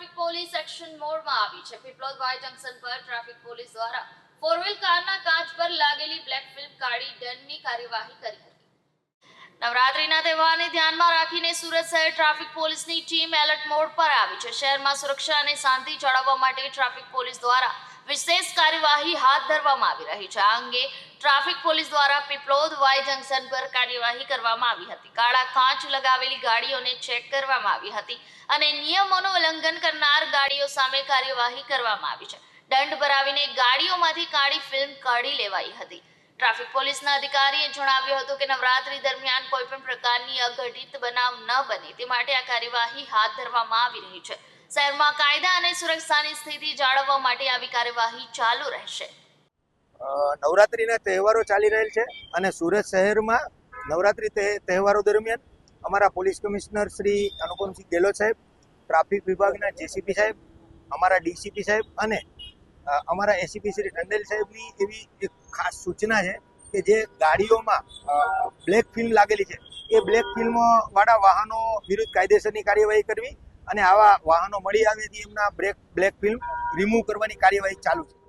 Traffic police action મોડમાં આવી છે. પીપલોદ જંકશન પર ટ્રાફિક પોલીસ દ્વારા ફોર વ્હીલ કારના કાચ પર લાગેલી બ્લેક ફિલ્મ કાઢી દંડની કાર્યવાહી કરી હતી. નવરાત્રીના તહેવારને ધ્યાનમાં રાખીને સુરત શહેર ટ્રાફિક પોલીસની ટીમ એલર્ટ મોડ પર આવી છે. શહેરમાં સુરક્ષા અને શાંતિ જાળવવા માટે ટ્રાફિક પોલીસ દ્વારા વિશેષ કાર્યવાહી હાથ ધરવામાં આવી રહી છે. આ અંગે ટ્રાફિક પોલીસ દ્વારા પીપલોદ વાય જંકશન પર કાર્યવાહી કરવામાં આવી હતી. કાળા કાચ લગાવેલી ગાડીઓને ચેક કરવામાં આવી હતી અને નિયમોનું ઉલ્લંઘન કરનાર ગાડીઓ સામે કાર્યવાહી કરવામાં આવી છે. દંડ ભરાવીને ગાડીઓમાંથી કાળી ફિલ્મ કાઢી લેવાઈ હતી. ટ્રાફિક પોલીસના અધિકારીએ જણાવ્યું હતું કે નવરાત્રી દરમિયાન કોઈ પણ પ્રકારની અઘટિત બનાવ ન બને. તે માટે આ કાર્યવાહી હાથ ધરવામાં આવી રહી છે. શહેરમાં કાયદા અને સુરક્ષાની સ્થિતિ જાળવવા માટે આવી કાર્યવાહી ચાલુ રહેશે. નવરાત્રિના તહેવારો ચાલી રહેલ છે અને સુરત શહેરમાં નવરાત્રિ તહેવારો દરમિયાન અમારા પોલીસ કમિશનર શ્રી અનુપમસિંહ ગેહલોત સાહેબ, ટ્રાફિક વિભાગના જેસીપી સાહેબ, અમારા ડીસીપી સાહેબ અને અમારા એસીપી શ્રી ટંડેલ સાહેબની એવી એક ખાસ સૂચના છે કે જે ગાડીઓમાં બ્લેક ફિલ્મ લાગેલી છે. એ બ્લેક ફિલ્મ વાળા વાહનો વિરુદ્ધ કાયદેસરની કાર્યવાહી કરવી અને આવા વાહનો મળી આવે એમના બ્રેક બ્લેક ફિલ્મ રિમૂવ કરવાની કાર્યવાહી ચાલુ છે.